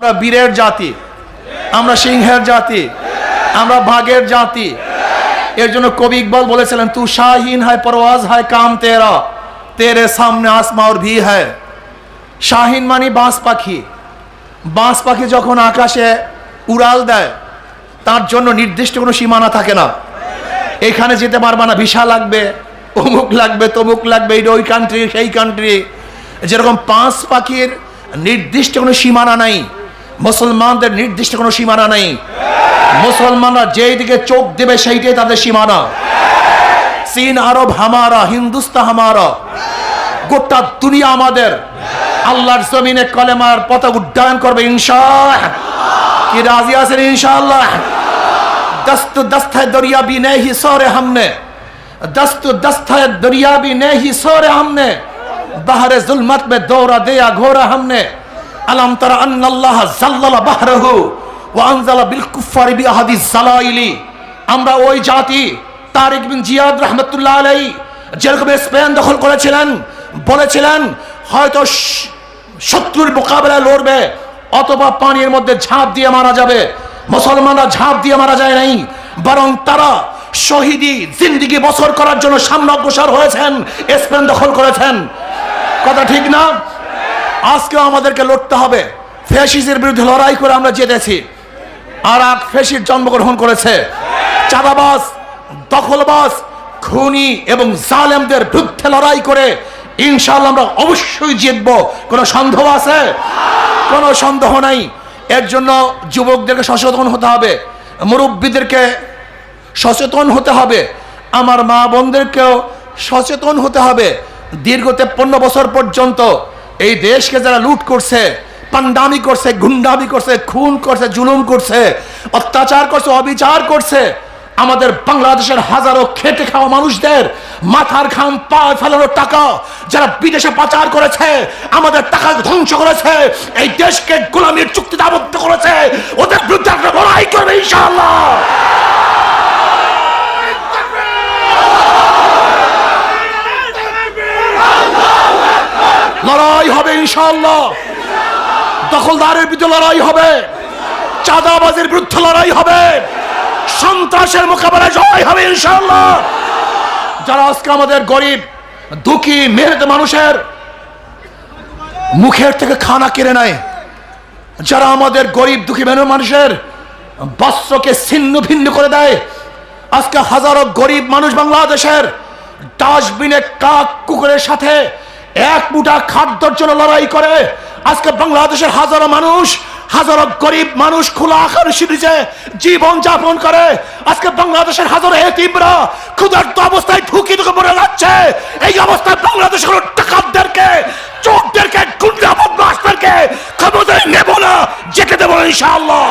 আমরা বীরের জাতি, আমরা সিংহের জাতি, আমরা বাঘের জাতি। এর জন্য কবি ইকবাল বলেছিলেন, তু শাহীন হায়, পরওয়াজ হায়, কাম তেরা, তেরে সামনে আসমা ওর ভি হায় শাহীন মানে বাঁশ পাখি। বাঁশ পাখি যখন আকাশে উড়াল দেয়, তার জন্য নির্দিষ্ট কোনো সীমানা থাকে না। এখানে যেতে পারবা না, ভিসা লাগবে, অমুক লাগবে, তমুক লাগবে, এই ওই কান্ট্রি সেই কান্ট্রি যেরকম পাঁচ পাখির নির্দিষ্ট কোনো সীমানা নাই। মুসলমানদের নির্দিষ্ট কোনো সীমানা নেই। মুসলমানরা যেই দিকে চোখ দেবে, সেইটাই তাদের সীমানা। চীন, আরব, হামারা হিন্দুস্তা হামারা, গোটা দুনিয়া আমাদের। আল্লাহর জমিনে কলেমার পতাকা উড্ডয়ন করবে, ইনশাআল্লাহ। কি রাজি আছেন, ইনশাআল্লাহ? দস্ত দস্তায় দরিয়া বি নেহি সরে হামনে। দস্ত দস্তায় দরিয়া বি নেহি সরে হামনে। বাহারে জুলমত মে দৌড়া দেয়া ঘোরা হামনে। আলাম তারা আন্নাল্লাহ জাল্লালা বাহরাহু ওয়া আনজালা বিল কুফফারি বি আহাদিস জালাইলি। আমরা ওই জাতি, তারিক বিন জিয়াদ রহমতুল্লাহ আলাই যেরকম স্পেন দখল করেছিলেন, বলেছিলেন, হয়তো শত্রুর মোকাবেলায় লড়বে, অথবা পানির মধ্যে ঝাঁপ দিয়ে মারা যাবে, মুসলমানরা ঝাঁপ দিয়ে মারা যায় নাই, বরং তারা শহীদি জিন্দিগি বছর করার জন্য সামনে অগ্রসর হয়েছেন, স্পেন দখল করেছেন। কথা ঠিক না? আজকেও আমাদেরকে লড়তে হবে। ফ্যাসিসের বিরুদ্ধে লড়াই করে আমরা জিতেছি। আর এক ফেসির জন্মগ্রহণ করেছে। চাঁদাবাস দখলবাস খুনি এবং জালেমদের বিরুদ্ধে লড়াই করে ইনশাআল্লাহ আমরা অবশ্যই জিতব। কোনো সন্দেহ আছে? কোনো সন্দেহ নাই। এর জন্য যুবকদেরকে সচেতন হতে হবে। মুরব্বীদেরকে সচেতন হতে হবে। আমার মা বোনদেরকেও সচেতন হতে হবে। দীর্ঘ তেপ্পন্ন বছর পর্যন্ত এই দেশকে যারা লুট করছে পান্ডামি করছে, গুন্ডামি করছে, খুন করছে, জুলুম করছে, অত্যাচার করছে, অবিচার করছে, আমাদের বাংলাদেশের হাজারো খেটে খাওয়া মানুষদের মাথার খাম পা ফেলানোর টাকা যারা বিদেশে পাচার করেছে, আমাদের টাকা ধ্বংস করেছে, এই দেশকে গোলামীর চুক্তিতে আবদ্ধ করেছে, ওদের বিরুদ্ধে আমরা লড়াই করবে ইনশাআল্লাহ লড়াই হবে ইনশাআল্লাহ দখলদারের বিরুদ্ধে লড়াই হবে। চাঁদাবাজের বিরুদ্ধে লড়াই হবে। সন্ত্রাসের মোকাবেলায় জয় হবে, ইনশাআল্লাহ। যারা আজকে আমাদের গরিব, দুঃখী, মেহনত মানুষের মুখের থেকে খানা কেড়ে নেয়, যারা আমাদের গরিব, দুঃখী, মেহনত মানুষের বস্ত্রকে ছিন্ন ভিন্ন করে দেয়, আজকে হাজারো গরিব মানুষ বাংলাদেশের ডাস্টবিনে কাক কুকুরের সাথে এক মুঠা খাদ্যর জন্য লড়াই করে। আজকে বাংলাদেশের হাজারো মানুষ, হাজারো গরিব মানুষ খোলা আকার সিরিজে জীবন যাপন করে। আজকে বাংলাদেশের হাজারো এতিমরা ক্ষুধার্ত অবস্থায় ঢুকি ঢুকে মরে যাচ্ছে। এই অবস্থায় বাংলাদেশের টাকাদেরকে, চোরদেরকে, গুন্ডা বদমাসদেরকে ক্ষমতায় নেব না যেতে দেবো ইনশাআল্লাহ।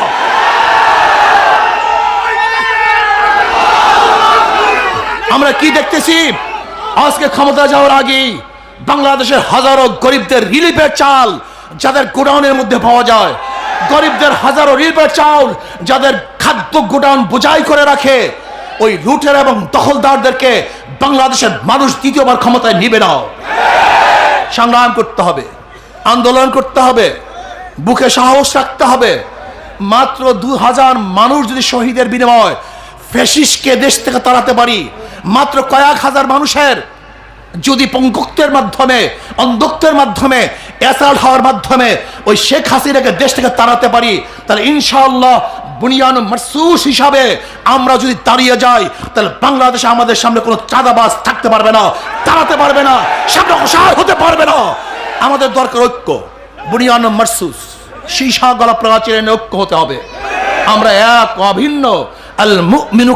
আমরা কি দেখতেছি? আজকে ক্ষমতা যাওয়ার আগেই বাংলাদেশের হাজারো গরিবদের রিলিফের চাল যাদের গোডাউনের মধ্যে পাওয়া যায়। গরিবদের হাজারো রিলিফের চাল যাদের খাদ্য গোডাউন বোঝাই করে রাখে। ওই লুটের এবং দখলদারদেরকে বাংলাদেশের মানুষ দ্বিতীয়বার ক্ষমতায় নিবে না। সংগ্রাম করতে হবে, আন্দোলন করতে হবে, বুকে সাহস রাখতে হবে। মাত্র দু হাজার মানুষ যদি শহীদের বিনিময় ফেসিসকে দেশ থেকে তাড়াতে পারি, মাত্র কয়েক হাজার মানুষের যদি পঙ্গুত্বের মাধ্যমে অন্ধত্বের মাধ্যমে, এসাল হওয়ার মাধ্যমে ওই শেখ হাসিনাকে দেশ থেকে তাড়াতে পারি, তাহলে ইনশাআল্লাহ বুনিয়ান মারসুস হিসাবে আমরা যদি দাঁড়িয়ে যাই, তাহলে বাংলাদেশে আমাদের সামনে কোনো চাঁদাবাজ থাকতে পারবে না তাড়াতে পারবে না, সামনে অসহায় হতে পারবে না। আমাদের দরকার ঐক্য, বুনিয়ান মারসুস, সীসা গলা প্রাচীরের ঐক্য হতে হবে। আমরা এক অভিন্ন আল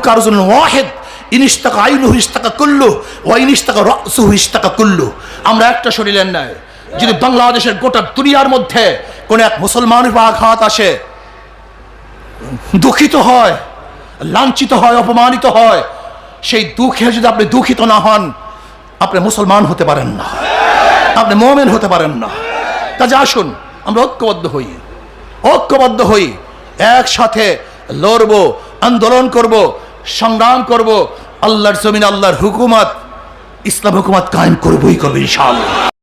কারজুন ওয়াহিদ ইনিস্তাকা আইনু ইস্তাকা কুল্লু ওয়া ইনিস্তাকা রাসু ইস্তাকা কুল্লু আমরা একটা শরীরের ন্যায়, যদি বাংলাদেশের গোটা দুনিয়ার মধ্যে কোন এক মুসলমানের আঘাত আসে, দুঃখিত হয়, লাঞ্ছিত হয়, অপমানিত হয়, সেই দুঃখে যদি আপনি দুঃখিত না হন, আপনি মুসলমান হতে পারেন না। আপনি মোমেন হতে পারেন না। কাজে আসুন, আমরা ঐক্যবদ্ধ হই। ঐক্যবদ্ধ হই, একসাথে লড়ব, আন্দোলন করব, সংগ্রাম করব আল্লাহর জমিন আল্লাহর হুকুমত ইসলাম হুকুমত কায়েম করবই করবে ইনশাআল্লাহ।